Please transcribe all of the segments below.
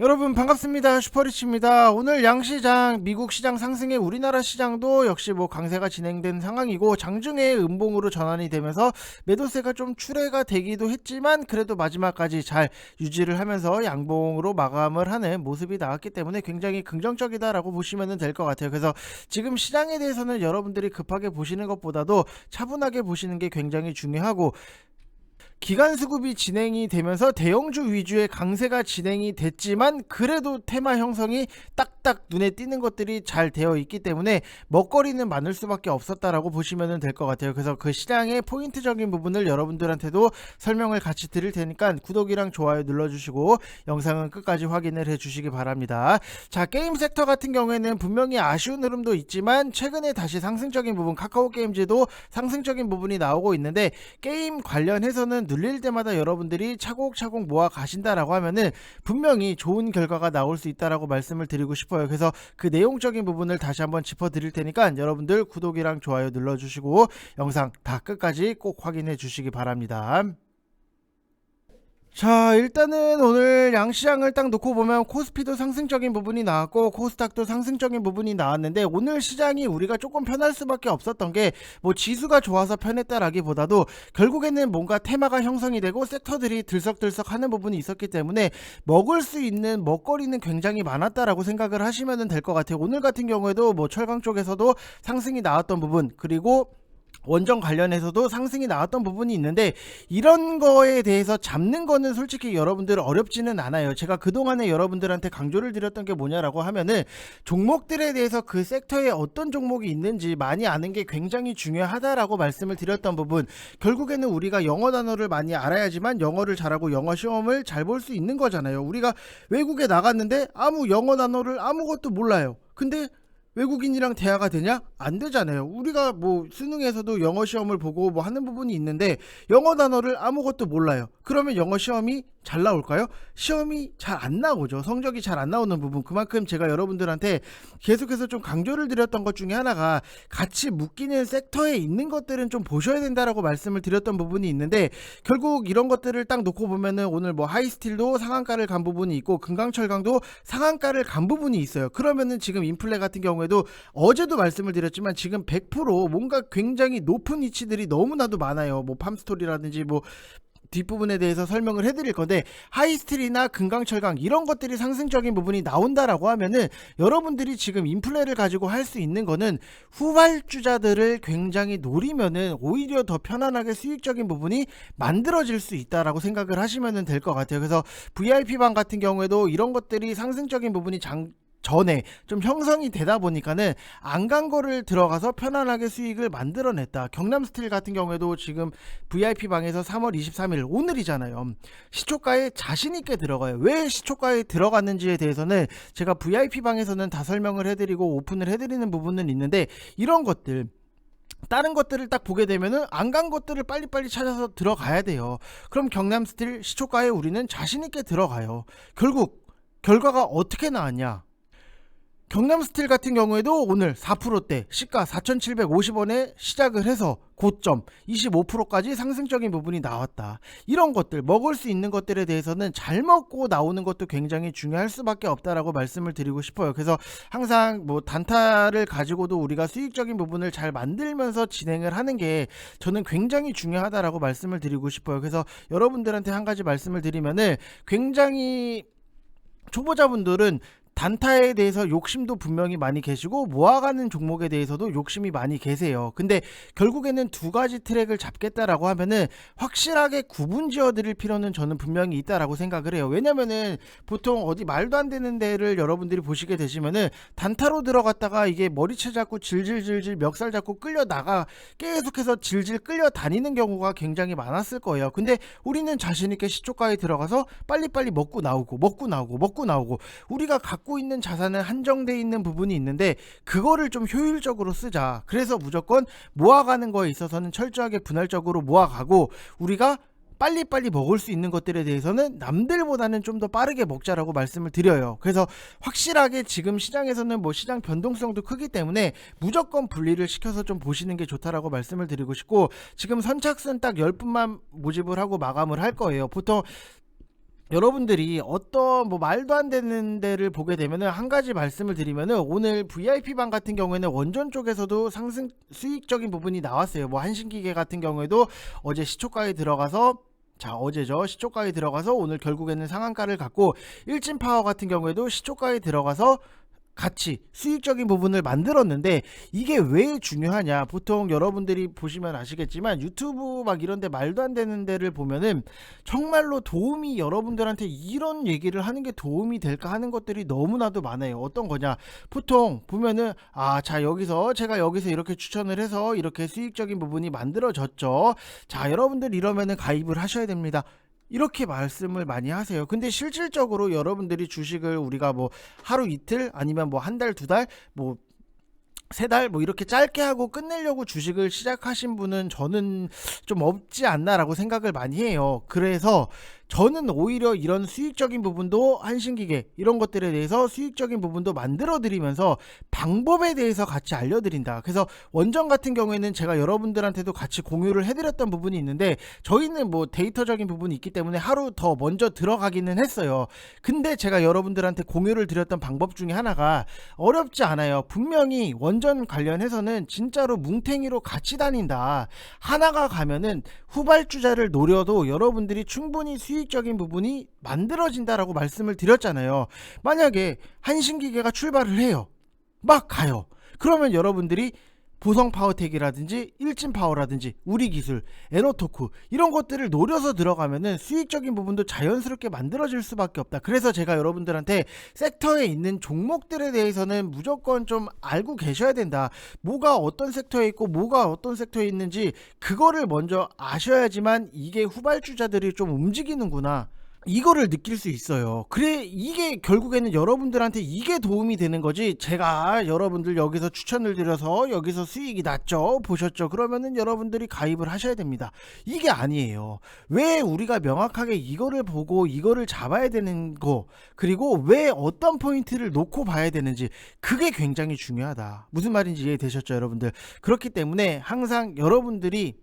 여러분 반갑습니다. 슈퍼리치입니다. 오늘 양시장, 미국 시장 상승에 우리나라 시장도 역시 뭐 강세가 진행된 상황이고 장중에 음봉으로 전환이 되면서 매도세가 좀 출회가 되기도 했지만 그래도 마지막까지 잘 유지를 하면서 양봉으로 마감을 하는 모습이 나왔기 때문에 굉장히 긍정적이다라고 보시면 될 것 같아요. 그래서 지금 시장에 대해서는 여러분들이 급하게 보시는 것보다도 차분하게 보시는 게 굉장히 중요하고 기간 수급이 진행이 되면서 대형주 위주의 강세가 진행이 됐지만 그래도 테마 형성이 딱딱 눈에 띄는 것들이 잘 되어 있기 때문에 먹거리는 많을 수밖에 없었다라고 보시면 될 것 같아요. 그래서 그 시장의 포인트적인 부분을 여러분들한테도 설명을 같이 드릴 테니까 구독이랑 좋아요 눌러주시고 영상은 끝까지 확인을 해주시기 바랍니다. 자 게임 섹터 같은 경우에는 분명히 아쉬운 흐름도 있지만 최근에 다시 상승적인 부분 카카오 게임즈도 상승적인 부분이 나오고 있는데 게임 관련해서는 눌릴 때마다 여러분들이 차곡차곡 모아 가신다라고 하면은 분명히 좋은 결과가 나올 수 있다라고 말씀을 드리고 싶어요. 그래서 그 내용적인 부분을 다시 한번 짚어 드릴 테니까 여러분들 구독이랑 좋아요 눌러 주시고 영상 다 끝까지 꼭 확인해 주시기 바랍니다. 자 일단은 오늘 양시장을 딱 놓고 보면 코스피도 상승적인 부분이 나왔고 코스닥도 상승적인 부분이 나왔는데 오늘 시장이 우리가 조금 편할 수밖에 없었던 게 뭐 지수가 좋아서 편했다라기보다도 결국에는 뭔가 테마가 형성이 되고 섹터들이 들썩들썩 하는 부분이 있었기 때문에 먹을 수 있는 먹거리는 굉장히 많았다라고 생각을 하시면 될 것 같아요. 오늘 같은 경우에도 뭐 철강 쪽에서도 상승이 나왔던 부분 그리고 원전 관련해서도 상승이 나왔던 부분이 있는데 이런 거에 대해서 잡는 거는 솔직히 여러분들 어렵지는 않아요. 제가 그동안에 여러분들한테 강조를 드렸던 게 뭐냐라고 하면은 종목들에 대해서 그 섹터에 어떤 종목이 있는지 많이 아는 게 굉장히 중요하다라고 말씀을 드렸던 부분 결국에는 우리가 영어 단어를 많이 알아야지만 영어를 잘하고 영어 시험을 잘 볼 수 있는 거잖아요. 우리가 외국에 나갔는데 아무 영어 단어를 아무것도 몰라요. 근데 외국인이랑 대화가 되냐? 안 되잖아요. 우리가 뭐 수능에서도 영어 시험을 보고 뭐 하는 부분이 있는데 영어 단어를 아무것도 몰라요. 그러면 영어 시험이 잘 나올까요? 시험이 잘 안 나오죠. 성적이 잘 안 나오는 부분. 그만큼 제가 여러분들한테 계속해서 좀 강조를 드렸던 것 중에 하나가 같이 묶이는 섹터에 있는 것들은 좀 보셔야 된다라고 말씀을 드렸던 부분이 있는데 결국 이런 것들을 딱 놓고 보면은 오늘 뭐 하이스틸도 상한가를 간 부분이 있고 금강철강도 상한가를 간 부분이 있어요. 그러면은 지금 인플레 같은 경우 에도 어제도 말씀을 드렸지만 지금 100% 뭔가 굉장히 높은 위치들이 너무나도 많아요. 뭐 팜스토리라든지 뭐 뒷부분에 대해서 설명을 해드릴 건데 하이스틸이나 금강철강 이런 것들이 상승적인 부분이 나온다라고 하면은 여러분들이 지금 인플레를 가지고 할 수 있는 거는 후발주자들을 굉장히 노리면은 오히려 더 편안하게 수익적인 부분이 만들어질 수 있다라고 생각을 하시면 될 것 같아요. 그래서 VIP방 같은 경우에도 이런 것들이 상승적인 부분이 장 전에 좀 형성이 되다 보니까는 안 간 거를 들어가서 편안하게 수익을 만들어냈다. 경남 스틸 같은 경우에도 지금 VIP 방에서 3월 23일 오늘이잖아요. 시초가에 자신 있게 들어가요. 왜 시초가에 들어갔는지에 대해서는 제가 VIP 방에서는 다 설명을 해드리고 오픈을 해드리는 부분은 있는데 이런 것들 다른 것들을 딱 보게 되면은 안 간 것들을 빨리빨리 찾아서 들어가야 돼요. 그럼 경남 스틸 시초가에 우리는 자신 있게 들어가요. 결국 결과가 어떻게 나왔냐? 경남 스틸 같은 경우에도 오늘 4%대 시가 4,750원에 시작을 해서 고점 25%까지 상승적인 부분이 나왔다. 이런 것들 먹을 수 있는 것들에 대해서는 잘 먹고 나오는 것도 굉장히 중요할 수밖에 없다라고 말씀을 드리고 싶어요. 그래서 항상 뭐 단타를 가지고도 우리가 수익적인 부분을 잘 만들면서 진행을 하는 게 저는 굉장히 중요하다라고 말씀을 드리고 싶어요. 그래서 여러분들한테 한 가지 말씀을 드리면은 굉장히 초보자분들은 단타에 대해서 욕심도 분명히 많이 계시고 모아가는 종목에 대해서도 욕심이 많이 계세요. 근데 결국에는 두 가지 트랙을 잡겠다라고 하면은 확실하게 구분 지어 드릴 필요는 저는 분명히 있다라고 생각을 해요. 왜냐면은 보통 어디 말도 안 되는 데를 여러분들이 보시게 되시면은 단타로 들어갔다가 이게 머리채 잡고 질질질질 멱살 잡고 끌려 나가 계속해서 질질 끌려 다니는 경우가 굉장히 많았을 거예요. 근데 우리는 자신 있게 시초가에 들어가서 빨리빨리 먹고 나오고 먹고 나오고 먹고 나오고 우리가 갖고 있는 자산은 한정돼 있는 부분이 있는데 그거를 좀 효율적으로 쓰자. 그래서 무조건 모아가는 거에 있어서는 철저하게 분할적으로 모아가고 우리가 빨리빨리 먹을 수 있는 것들에 대해서는 남들보다는 좀 더 빠르게 먹자라고 말씀을 드려요. 그래서 확실하게 지금 시장에서는 뭐 시장 변동성도 크기 때문에 무조건 분리를 시켜서 좀 보시는 게 좋다라고 말씀을 드리고 싶고 지금 선착순 딱 10분만 모집을 하고 마감을 할 거예요. 보통 여러분들이 어떤 뭐 말도 안 되는 데를 보게 되면은 한 가지 말씀을 드리면은 오늘 VIP방 같은 경우에는 원전 쪽에서도 상승 수익적인 부분이 나왔어요. 뭐 한신기계 같은 경우에도 어제 시초가에 들어가서 자 어제죠 시초가에 들어가서 오늘 결국에는 상한가를 갖고 일진 파워 같은 경우에도 시초가에 들어가서 같이 수익적인 부분을 만들었는데 이게 왜 중요하냐? 보통 여러분들이 보시면 아시겠지만 유튜브 막 이런데 말도 안 되는 데를 보면은 정말로 도움이 여러분들한테 이런 얘기를 하는 게 도움이 될까 하는 것들이 너무나도 많아요. 어떤 거냐? 보통 보면은 아 자 여기서 제가 여기서 이렇게 추천을 해서 이렇게 수익적인 부분이 만들어졌죠. 자 여러분들 이러면은 가입을 하셔야 됩니다 이렇게 말씀을 많이 하세요. 근데 실질적으로 여러분들이 주식을 우리가 뭐 하루 이틀 아니면 뭐 한 달, 두 달, 뭐 세달뭐 이렇게 짧게 하고 끝내려고 주식을 시작하신 분은 저는 좀 없지 않나라고 생각을 많이 해요. 그래서 저는 오히려 이런 수익적인 부분도 한신기계 이런 것들에 대해서 수익적인 부분도 만들어 드리면서 방법에 대해서 같이 알려드린다. 그래서 원전 같은 경우에는 제가 여러분들한테도 같이 공유를 해드렸던 부분이 있는데 저희는 뭐 데이터적인 부분이 있기 때문에 하루 더 먼저 들어가기는 했어요. 근데 제가 여러분들한테 공유를 드렸던 방법 중에 하나가 어렵지 않아요. 분명히 원전 관련해서는 진짜로 뭉탱이로 같이 다닌다. 하나가 가면은 후발주자를 노려도 여러분들이 충분히 수익 적인 부분이 만들어진다라고 말씀을 드렸잖아요. 만약에 한신기계가 출발을 해요. 막 가요. 그러면 여러분들이 보성 파워텍이라든지 일진 파워라든지 우리 기술, 에너토크 이런 것들을 노려서 들어가면은 수익적인 부분도 자연스럽게 만들어질 수밖에 없다. 그래서 제가 여러분들한테 섹터에 있는 종목들에 대해서는 무조건 좀 알고 계셔야 된다. 뭐가 어떤 섹터에 있고 뭐가 어떤 섹터에 있는지 그거를 먼저 아셔야지만 이게 후발주자들이 좀 움직이는구나. 이거를 느낄 수 있어요. 그래 이게 결국에는 여러분들한테 이게 도움이 되는 거지. 제가 여러분들 여기서 추천을 드려서 여기서 수익이 났죠. 보셨죠? 그러면은 여러분들이 가입을 하셔야 됩니다. 이게 아니에요. 왜 우리가 명확하게 이거를 보고 이거를 잡아야 되는 거 그리고 왜 어떤 포인트를 놓고 봐야 되는지 그게 굉장히 중요하다. 무슨 말인지 이해되셨죠, 여러분들? 그렇기 때문에 항상 여러분들이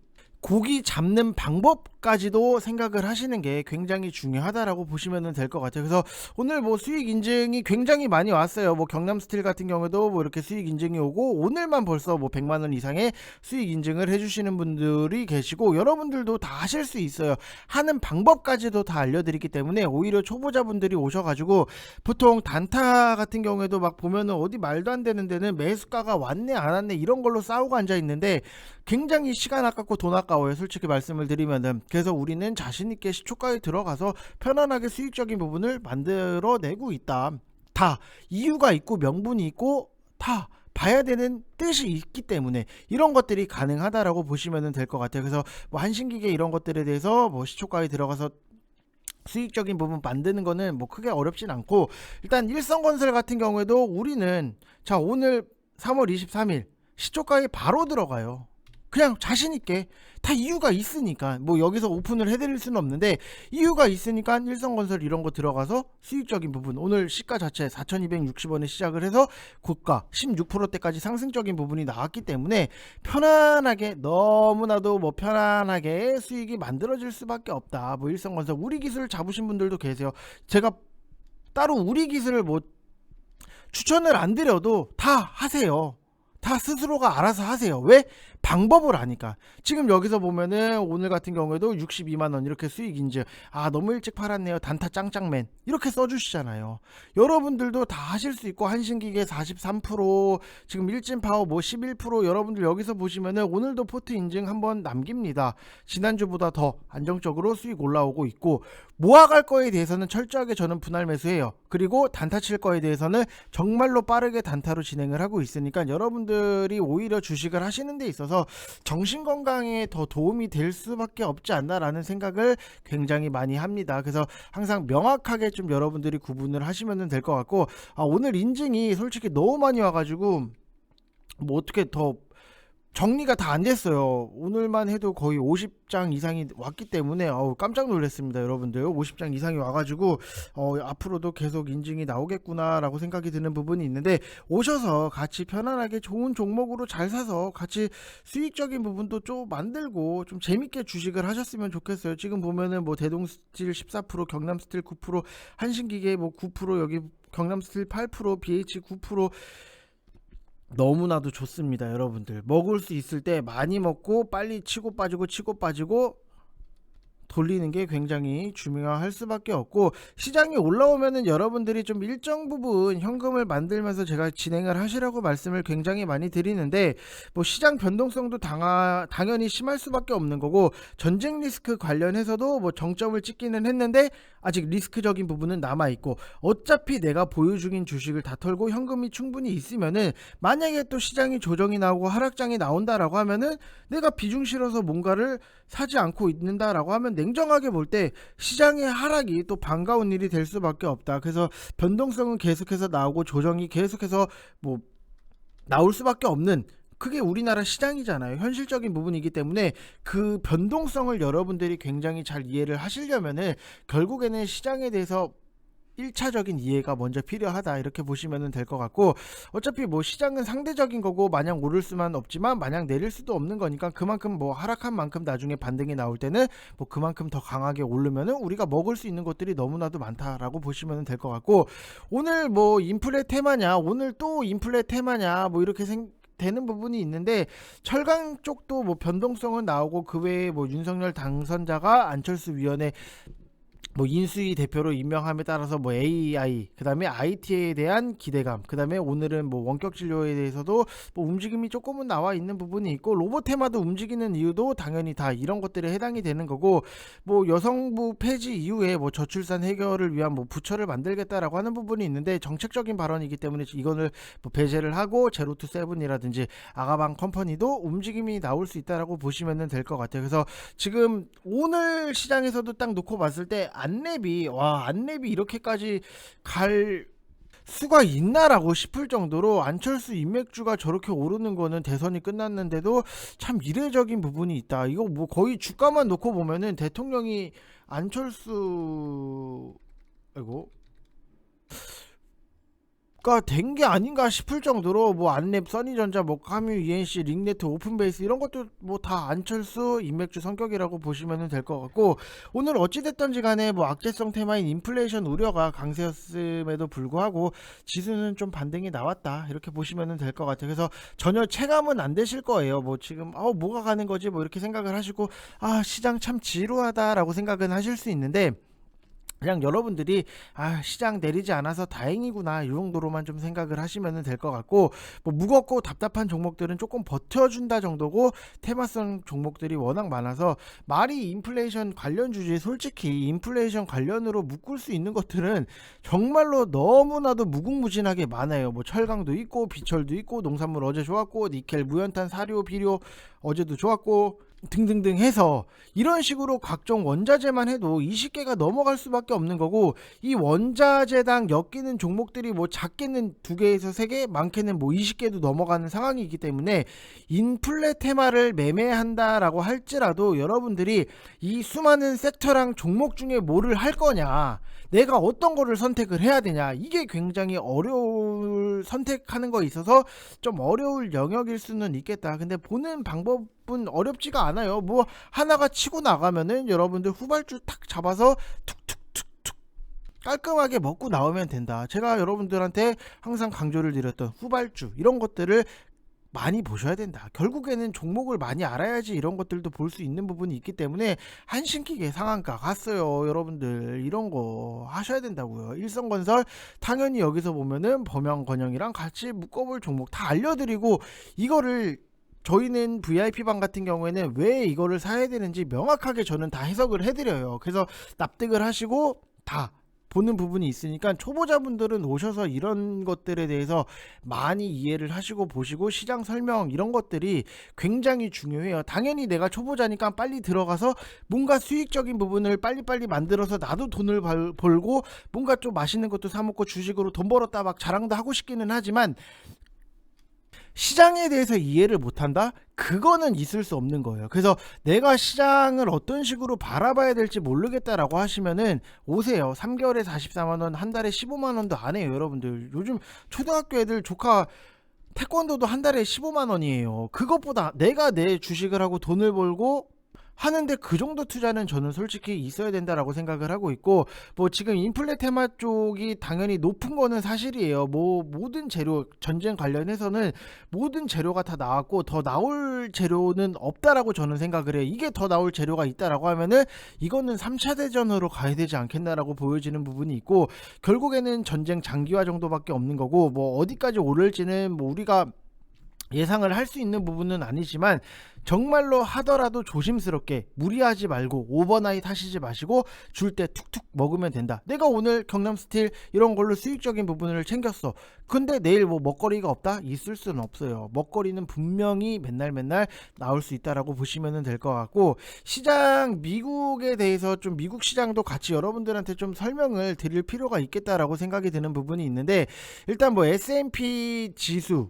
고기 잡는 방법까지도 생각을 하시는 게 굉장히 중요하다라고 보시면 될 것 같아요. 그래서 오늘 뭐 수익 인증이 굉장히 많이 왔어요. 뭐 경남 스틸 같은 경우도 뭐 이렇게 수익 인증이 오고 오늘만 벌써 뭐 100만 원 이상의 수익 인증을 해주시는 분들이 계시고 여러분들도 다 하실 수 있어요. 하는 방법까지도 다 알려드리기 때문에 오히려 초보자분들이 오셔가지고 보통 단타 같은 경우에도 막 보면은 어디 말도 안 되는 데는 매수가가 왔네 안 왔네 이런 걸로 싸우고 앉아 있는데 굉장히 시간 아깝고 돈 아까워요. 솔직히 말씀을 드리면은. 그래서 우리는 자신있게 시초가에 들어가서 편안하게 수익적인 부분을 만들어내고 있다. 다 이유가 있고 명분이 있고 다 봐야 되는 뜻이 있기 때문에 이런 것들이 가능하다라고 보시면 될 것 같아요. 그래서 뭐 한신기계 이런 것들에 대해서 뭐 시초가에 들어가서 수익적인 부분 만드는 거는 뭐 크게 어렵진 않고 일단 일성건설 같은 경우에도 우리는 자 오늘 3월 23일 시초가에 바로 들어가요. 그냥 자신 있게 다 이유가 있으니까 뭐 여기서 오픈을 해드릴 수는 없는데 이유가 있으니까 일성건설 이런 거 들어가서 수익적인 부분 오늘 시가 자체 4,260원에 시작을 해서 고가 16%대까지 상승적인 부분이 나왔기 때문에 편안하게 너무나도 뭐 편안하게 수익이 만들어질 수밖에 없다. 뭐 일성건설 우리 기술 잡으신 분들도 계세요. 제가 따로 우리 기술을 뭐 추천을 안 드려도 다 하세요. 다 스스로가 알아서 하세요. 왜? 방법을 아니까. 지금 여기서 보면은 오늘 같은 경우에도 62만 원 이렇게 수익 인증. 아, 너무 일찍 팔았네요. 단타 짱짱맨. 이렇게 써주시잖아요. 여러분들도 다 하실 수 있고, 한신기계 43%, 지금 일진 파워 뭐 11% 여러분들 여기서 보시면은 오늘도 포트 인증 한번 남깁니다. 지난주보다 더 안정적으로 수익 올라오고 있고, 모아갈 거에 대해서는 철저하게 저는 분할 매수해요. 그리고 단타 칠 거에 대해서는 정말로 빠르게 단타로 진행을 하고 있으니까 여러분들이 오히려 주식을 하시는 데 있어서 정신 건강에 더 도움이 될 수밖에 없지 않나라는 생각을 굉장히 많이 합니다. 그래서 항상 명확하게 좀 여러분들이 구분을 하시면 될 것 같고 아, 오늘 인증이 솔직히 너무 많이 와가지고 뭐 어떻게 더 정리가 다 안 됐어요. 오늘만 해도 거의 50장 이상이 왔기 때문에 어우, 깜짝 놀랐습니다, 여러분들. 50장 이상이 와가지고 어, 앞으로도 계속 인증이 나오겠구나라고 생각이 드는 부분이 있는데 오셔서 같이 편안하게 좋은 종목으로 잘 사서 같이 수익적인 부분도 좀 만들고 좀 재밌게 주식을 하셨으면 좋겠어요. 지금 보면은 뭐 대동스틸 14%, 경남스틸 9%, 한신기계 뭐 9% 여기 경남스틸 8%, BH 9% 너무나도 좋습니다, 여러분들. 먹을 수 있을 때 많이 먹고 빨리 치고 빠지고 치고 빠지고 돌리는 게 굉장히 중요할 수밖에 없고 시장이 올라오면은 여러분들이 좀 일정 부분 현금을 만들면서 제가 진행을 하시라고 말씀을 굉장히 많이 드리는데 뭐 시장 변동성도 당하, 당연히 심할 수밖에 없는 거고 전쟁 리스크 관련해서도 뭐 정점을 찍기는 했는데 아직 리스크적인 부분은 남아 있고 어차피 내가 보유 중인 주식을 다 털고 현금이 충분히 있으면은 만약에 또 시장이 조정이 나오고 하락장이 나온다라고 하면은 내가 비중 실어서 뭔가를 사지 않고 있는다라고 하면 냉정하게 볼 때 시장의 하락이 또 반가운 일이 될 수밖에 없다. 그래서 변동성은 계속해서 나오고 조정이 계속해서 뭐 나올 수밖에 없는 그게 우리나라 시장이잖아요. 현실적인 부분이기 때문에 그 변동성을 여러분들이 굉장히 잘 이해를 하시려면은 결국에는 시장에 대해서 1차적인 이해가 먼저 필요하다 이렇게 보시면 될 것 같고 어차피 뭐 시장은 상대적인 거고 마냥 오를 수만 없지만 마냥 내릴 수도 없는 거니까 그만큼 뭐 하락한 만큼 나중에 반등이 나올 때는 뭐 그만큼 더 강하게 오르면은 우리가 먹을 수 있는 것들이 너무나도 많다라고 보시면 될 것 같고 오늘 뭐 인플레 테마냐 오늘 또 인플레 테마냐 뭐 이렇게 생 되는 부분이 있는데 철강 쪽도 뭐 변동성은 나오고 그 외에 뭐 윤석열 당선자가 안철수 위원회 뭐 인수위 대표로 임명함에 따라서 뭐 AI 그다음에 IT에 대한 기대감 그다음에 오늘은 뭐 원격 진료에 대해서도 뭐 움직임이 조금은 나와 있는 부분이 있고 로봇 테마도 움직이는 이유도 당연히 다 이런 것들에 해당이 되는 거고 뭐 여성부 폐지 이후에 뭐 저출산 해결을 위한 뭐 부처를 만들겠다라고 하는 부분이 있는데 정책적인 발언이기 때문에 이거를 뭐 배제를 하고 제로투 세븐이라든지 아가방 컴퍼니도 움직임이 나올 수 있다라고 보시면 될 것 같아요. 그래서 지금 오늘 시장에서도 딱 놓고 봤을 때 안랩이 와 안랩이 이렇게까지 갈 수가 있나라고 싶을 정도로 안철수 인맥주가 저렇게 오르는 거는 대선이 끝났는데도 참 이례적인 부분이 있다. 이거 뭐 거의 주가만 놓고 보면은 대통령이 안철수 아이고 가 된 게 아닌가 싶을 정도로 뭐 안랩, 써니전자, 뭐 카뮤, ENC, 링네트, 오픈베이스 이런 것도 뭐 다 안철수 인맥주 성격이라고 보시면 될 것 같고 오늘 어찌됐던지 간에 뭐 악재성 테마인 인플레이션 우려가 강세였음에도 불구하고 지수는 좀 반등이 나왔다 이렇게 보시면 될 것 같아요. 그래서 전혀 체감은 안 되실 거예요. 뭐 지금 어 뭐가 가는 거지 뭐 이렇게 생각을 하시고 아 시장 참 지루하다라고 생각은 하실 수 있는데 그냥 여러분들이 아 시장 내리지 않아서 다행이구나 이 정도로만 좀 생각을 하시면 될 것 같고 뭐 무겁고 답답한 종목들은 조금 버텨준다 정도고 테마성 종목들이 워낙 많아서 말이 인플레이션 관련 주제 솔직히 인플레이션 관련으로 묶을 수 있는 것들은 정말로 너무나도 무궁무진하게 많아요. 뭐 철강도 있고 비철도 있고 농산물 어제 좋았고 니켈 무연탄 사료 비료 어제도 좋았고 등등등 해서 이런 식으로 각종 원자재만 해도 20개가 넘어갈 수밖에 없는 거고 이 원자재당 엮이는 종목들이 뭐 작게는 2개에서 3개 많게는 뭐 20개도 넘어가는 상황이기 때문에 인플레 테마를 매매한다라고 할지라도 여러분들이 이 수많은 섹터랑 종목 중에 뭐를 할 거냐 내가 어떤 거를 선택을 해야 되냐 이게 굉장히 어려울 선택하는 거에 있어서 좀 어려울 영역일 수는 있겠다. 근데 보는 방법 은 어렵지가 않아요 뭐 하나가 치고 나가면은 여러분들 후발주 탁 잡아서 툭툭툭툭 깔끔하게 먹고 나오면 된다 제가 여러분들한테 항상 강조를 드렸던 후발주 이런 것들을 많이 보셔야 된다. 결국에는 종목을 많이 알아야지 이런 것들도 볼 수 있는 부분이 있기 때문에 한신기계 상한가 갔어요. 여러분들 이런 거 하셔야 된다고요. 일성건설 당연히 여기서 보면은 범영건영이랑 같이 묶어볼 종목 다 알려드리고 이거를 저희는 VIP방 같은 경우에는 왜 이거를 사야 되는지 명확하게 저는 다 해석을 해드려요. 그래서 납득을 하시고 다 보는 부분이 있으니까 초보자분들은 오셔서 이런 것들에 대해서 많이 이해를 하시고 보시고 시장 설명 이런 것들이 굉장히 중요해요. 당연히 내가 초보자니까 빨리 들어가서 뭔가 수익적인 부분을 빨리빨리 만들어서 나도 돈을 벌, 벌고 뭔가 좀 맛있는 것도 사 먹고 주식으로 돈 벌었다 막 자랑도 하고 싶기는 하지만 시장에 대해서 이해를 못한다? 그거는 있을 수 없는 거예요. 그래서 내가 시장을 어떤 식으로 바라봐야 될지 모르겠다라고 하시면은 오세요. 3개월에 44만 원, 한 달에 15만 원도 안 해요, 여러분들. 요즘 초등학교 애들 조카 태권도도 한 달에 15만 원이에요. 그것보다 내가 내 주식을 하고 돈을 벌고 하는데 그 정도 투자는 저는 솔직히 있어야 된다라고 생각을 하고 있고 뭐 지금 인플레 테마 쪽이 당연히 높은 거는 사실이에요. 뭐 모든 재료 전쟁 관련해서는 모든 재료가 다 나왔고 더 나올 재료는 없다라고 저는 생각을 해요. 이게 더 나올 재료가 있다라고 하면은 이거는 3차 대전으로 가야 되지 않겠나라고 보여지는 부분이 있고 결국에는 전쟁 장기화 정도밖에 없는 거고 뭐 어디까지 오를지는 뭐 우리가 예상을 할 수 있는 부분은 아니지만 정말로 하더라도 조심스럽게 무리하지 말고 오버나잇 하시지 마시고 줄 때 툭툭 먹으면 된다. 내가 오늘 경남 스틸 이런 걸로 수익적인 부분을 챙겼어. 근데 내일 뭐 먹거리가 없다? 있을 수는 없어요. 먹거리는 분명히 맨날 맨날 나올 수 있다라고 보시면 될 것 같고 시장 미국에 대해서 좀 미국 시장도 같이 여러분들한테 좀 설명을 드릴 필요가 있겠다라고 생각이 드는 부분이 있는데 일단 뭐 S&P 지수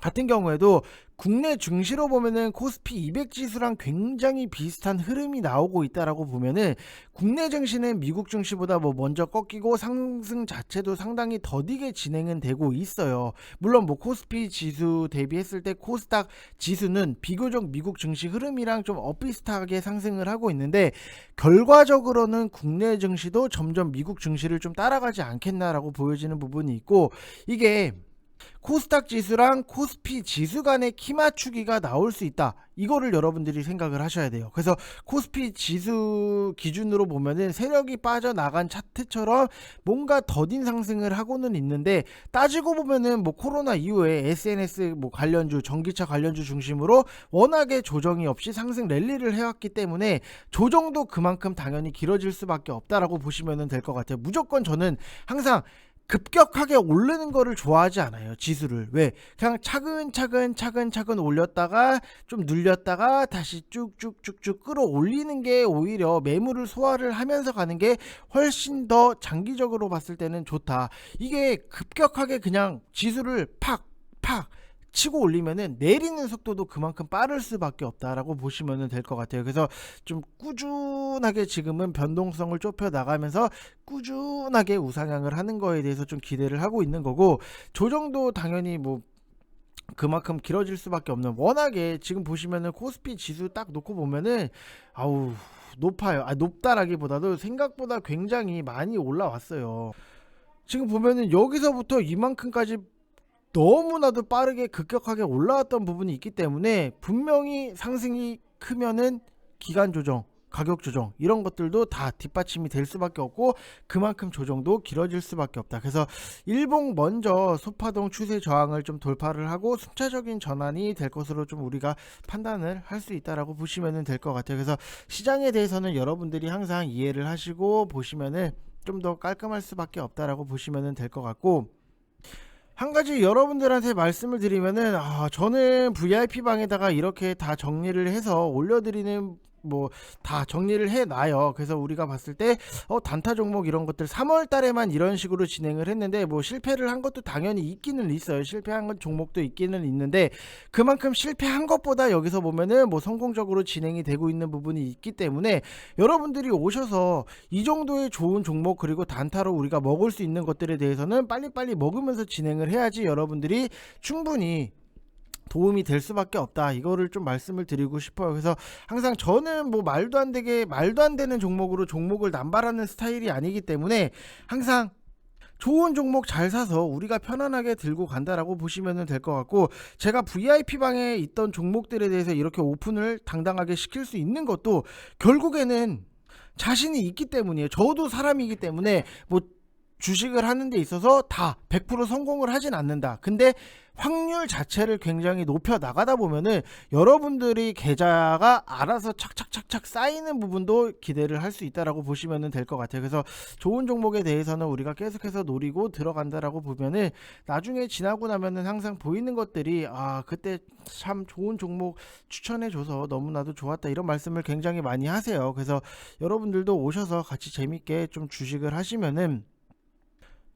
같은 경우에도 국내 증시로 보면은 코스피 200 지수랑 굉장히 비슷한 흐름이 나오고 있다라고 보면은 국내 증시는 미국 증시보다 뭐 먼저 꺾이고 상승 자체도 상당히 더디게 진행은 되고 있어요. 물론 뭐 코스피 지수 대비했을 때 코스닥 지수는 비교적 미국 증시 흐름이랑 좀 엇비슷하게 상승을 하고 있는데 결과적으로는 국내 증시도 점점 미국 증시를 좀 따라가지 않겠나라고 보여지는 부분이 있고 이게 코스닥 지수랑 코스피 지수 간의 키 맞추기가 나올 수 있다. 이거를 여러분들이 생각을 하셔야 돼요. 그래서 코스피 지수 기준으로 보면은 세력이 빠져나간 차트처럼 뭔가 더딘 상승을 하고는 있는데 따지고 보면은 뭐 코로나 이후에 SNS 뭐 관련주, 전기차 관련주 중심으로 워낙에 조정이 없이 상승 랠리를 해왔기 때문에 조정도 그만큼 당연히 길어질 수밖에 없다라고 보시면 될 것 같아요. 무조건 저는 항상 급격하게 오르는 거를 좋아하지 않아요. 지수를. 왜? 그냥 차근차근 차근차근 올렸다가 좀 눌렸다가 다시 쭉쭉쭉쭉 끌어올리는 게 오히려 매물을 소화를 하면서 가는 게 훨씬 더 장기적으로 봤을 때는 좋다. 이게 급격하게 그냥 지수를 팍 팍 치고 올리면은 내리는 속도도 그만큼 빠를 수밖에 없다라고 보시면 될 것 같아요. 그래서 좀 꾸준하게 지금은 변동성을 좁혀 나가면서 꾸준하게 우상향을 하는 거에 대해서 좀 기대를 하고 있는 거고 조정도 당연히 뭐 그만큼 길어질 수밖에 없는 워낙에 지금 보시면은 코스피 지수 딱 놓고 보면은 아우 높아요. 아 높다라기보다도 생각보다 굉장히 많이 올라왔어요. 지금 보면은 여기서부터 이만큼까지 너무나도 빠르게 급격하게 올라왔던 부분이 있기 때문에 분명히 상승이 크면은 기간 조정, 가격 조정 이런 것들도 다 뒷받침이 될 수밖에 없고 그만큼 조정도 길어질 수밖에 없다. 그래서 일봉 먼저 소파동 추세 저항을 좀 돌파를 하고 순차적인 전환이 될 것으로 좀 우리가 판단을 할 수 있다라고 보시면 될 것 같아요. 그래서 시장에 대해서는 여러분들이 항상 이해를 하시고 보시면은 좀 더 깔끔할 수밖에 없다라고 보시면 될 것 같고 한 가지 여러분들한테 말씀을 드리면은 아 저는 VIP 방에다가 이렇게 다 정리를 해서 올려드리는 뭐 다 정리를 해 놔요. 그래서 우리가 봤을 때 어, 단타 종목 이런 것들 3월 달에만 이런 식으로 진행을 했는데 뭐 실패를 한 것도 당연히 있기는 있어요. 실패한 건 종목도 있기는 있는데 그만큼 실패한 것보다 여기서 보면은 뭐 성공적으로 진행이 되고 있는 부분이 있기 때문에 여러분들이 오셔서 이 정도의 좋은 종목 그리고 단타로 우리가 먹을 수 있는 것들에 대해서는 빨리빨리 먹으면서 진행을 해야지 여러분들이 충분히 도움이 될 수밖에 없다. 이거를 좀 말씀을 드리고 싶어요. 그래서 항상 저는 뭐 말도 안 되게 말도 안 되는 종목으로 종목을 남발하는 스타일이 아니기 때문에 항상 좋은 종목 잘 사서 우리가 편안하게 들고 간다라고 보시면 될 것 같고 제가 VIP 방에 있던 종목들에 대해서 이렇게 오픈을 당당하게 시킬 수 있는 것도 결국에는 자신이 있기 때문이에요. 저도 사람이기 때문에 뭐 주식을 하는 데 있어서 다 100% 성공을 하진 않는다. 근데 확률 자체를 굉장히 높여 나가다 보면은 여러분들이 계좌가 알아서 착착착착 쌓이는 부분도 기대를 할 수 있다라고 보시면 될 것 같아요. 그래서 좋은 종목에 대해서는 우리가 계속해서 노리고 들어간다라고 보면은 나중에 지나고 나면은 항상 보이는 것들이 아 그때 참 좋은 종목 추천해줘서 너무나도 좋았다 이런 말씀을 굉장히 많이 하세요. 그래서 여러분들도 오셔서 같이 재밌게 좀 주식을 하시면은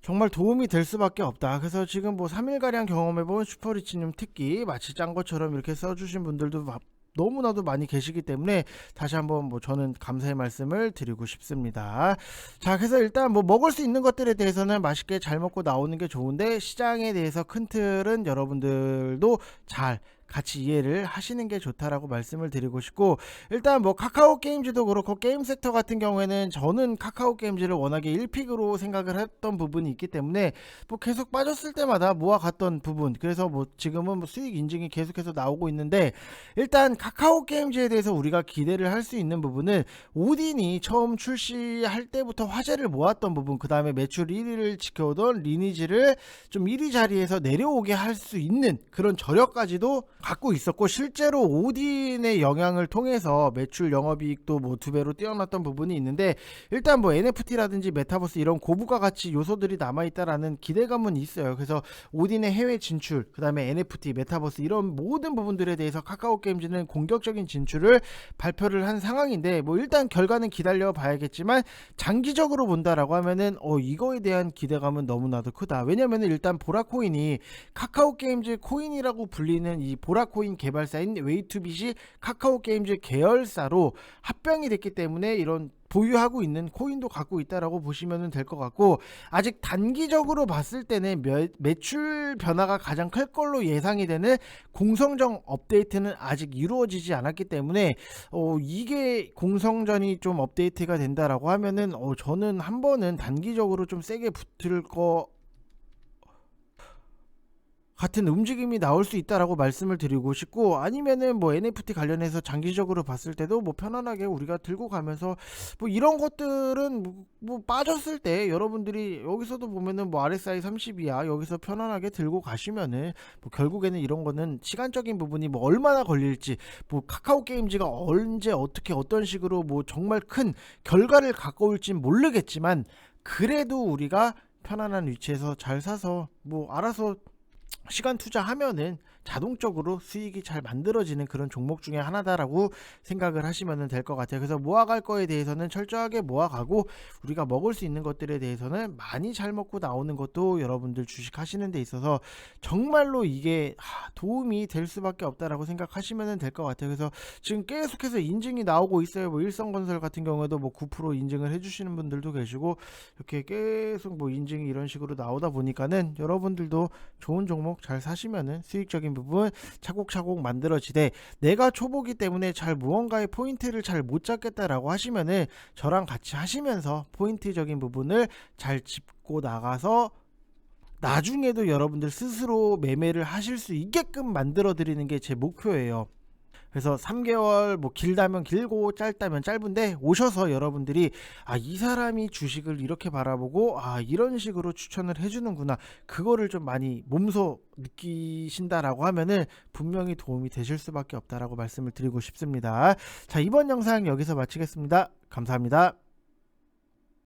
정말 도움이 될 수밖에 없다. 그래서 지금 뭐 3일가량 경험해본 슈퍼리치님 특기 마치 짠 것처럼 이렇게 써주신 분들도 마- 너무나도 많이 계시기 때문에 다시 한번 뭐 저는 감사의 말씀을 드리고 싶습니다. 자, 그래서 일단 뭐 먹을 수 있는 것들에 대해서는 맛있게 잘 먹고 나오는 게 좋은데 시장에 대해서 큰 틀은 여러분들도 잘 같이 이해를 하시는 게 좋다라고 말씀을 드리고 싶고 일단 뭐 카카오 게임즈도 그렇고 게임 섹터 같은 경우에는 저는 카카오 게임즈를 워낙에 1픽으로 생각을 했던 부분이 있기 때문에 뭐 계속 빠졌을 때마다 모아갔던 부분 그래서 뭐 지금은 뭐 수익 인증이 계속해서 나오고 있는데 일단 카카오 게임즈에 대해서 우리가 기대를 할 수 있는 부분은 오딘이 처음 출시할 때부터 화제를 모았던 부분 그 다음에 매출 1위를 지켜오던 리니지를 좀 1위 자리에서 내려오게 할 수 있는 그런 저력까지도 갖고 있었고 실제로 오딘의 영향을 통해서 매출 영업이익도 뭐 두 배로 뛰어났던 부분이 있는데 일단 뭐 NFT라든지 메타버스 이런 고부가 가치 요소들이 남아 있다라는 기대감은 있어요. 그래서 오딘의 해외 진출, 그다음에 NFT, 메타버스 이런 모든 부분들에 대해서 카카오 게임즈는 공격적인 진출을 발표를 한 상황인데 뭐 일단 결과는 기다려 봐야겠지만 장기적으로 본다라고 하면은 어 이거에 대한 기대감은 너무나도 크다. 왜냐면은 일단 보라코인이 카카오 게임즈 코인이라고 불리는 이 보라 코인 개발사인 웨이투빗이 카카오 게임즈 계열사로 합병이 됐기 때문에 이런 보유하고 있는 코인도 갖고 있다라고 보시면 될 것 같고 아직 단기적으로 봤을 때는 매, 매출 변화가 가장 클 걸로 예상이 되는 공성정 업데이트는 아직 이루어지지 않았기 때문에 어, 이게 공성전이 좀 업데이트가 된다라고 하면은 어, 저는 한 번은 단기적으로 좀 세게 붙을 거 같은 움직임이 나올 수 있다라고 말씀을 드리고 싶고 아니면은 뭐 NFT 관련해서 장기적으로 봤을 때도 뭐 편안하게 우리가 들고 가면서 뭐 이런 것들은 뭐, 뭐 빠졌을 때 여러분들이 여기서도 보면은 뭐 RSI 30이야 여기서 편안하게 들고 가시면은 뭐 결국에는 이런 거는 시간적인 부분이 뭐 얼마나 걸릴지 뭐 카카오 게임즈가 언제 어떻게 어떤 식으로 뭐 정말 큰 결과를 갖고 올진 모르겠지만 그래도 우리가 편안한 위치에서 잘 사서 뭐 알아서 시간 투자하면은 자동적으로 수익이 잘 만들어지는 그런 종목 중에 하나다라고 생각을 하시면 될 것 같아요. 그래서 모아갈 거에 대해서는 철저하게 모아가고 우리가 먹을 수 있는 것들에 대해서는 많이 잘 먹고 나오는 것도 여러분들 주식 하시는 데 있어서 정말로 이게 하, 도움이 될 수밖에 없다라고 생각하시면 될 것 같아요. 그래서 지금 계속해서 인증이 나오고 있어요. 뭐 일성건설 같은 경우에도 뭐 9% 인증을 해주시는 분들도 계시고 이렇게 계속 뭐 인증이 이런 식으로 나오다 보니까는 여러분들도 좋은 종목 잘 사시면은 수익적인 부분 차곡차곡 만들어지되 내가 초보기 때문에 잘 무언가의 포인트를 잘 못 잡겠다라고 하시면은 저랑 같이 하시면서 포인트적인 부분을 잘 짚고 나가서 나중에도 여러분들 스스로 매매를 하실 수 있게끔 만들어 드리는 게 제 목표예요. 그래서 3개월 뭐 길다면 길고 짧다면 짧은데 오셔서 여러분들이 아 이 사람이 주식을 이렇게 바라보고 아 이런 식으로 추천을 해주는구나 그거를 좀 많이 몸소 느끼신다라고 하면은 분명히 도움이 되실 수밖에 없다라고 말씀을 드리고 싶습니다. 자 이번 영상 여기서 마치겠습니다. 감사합니다.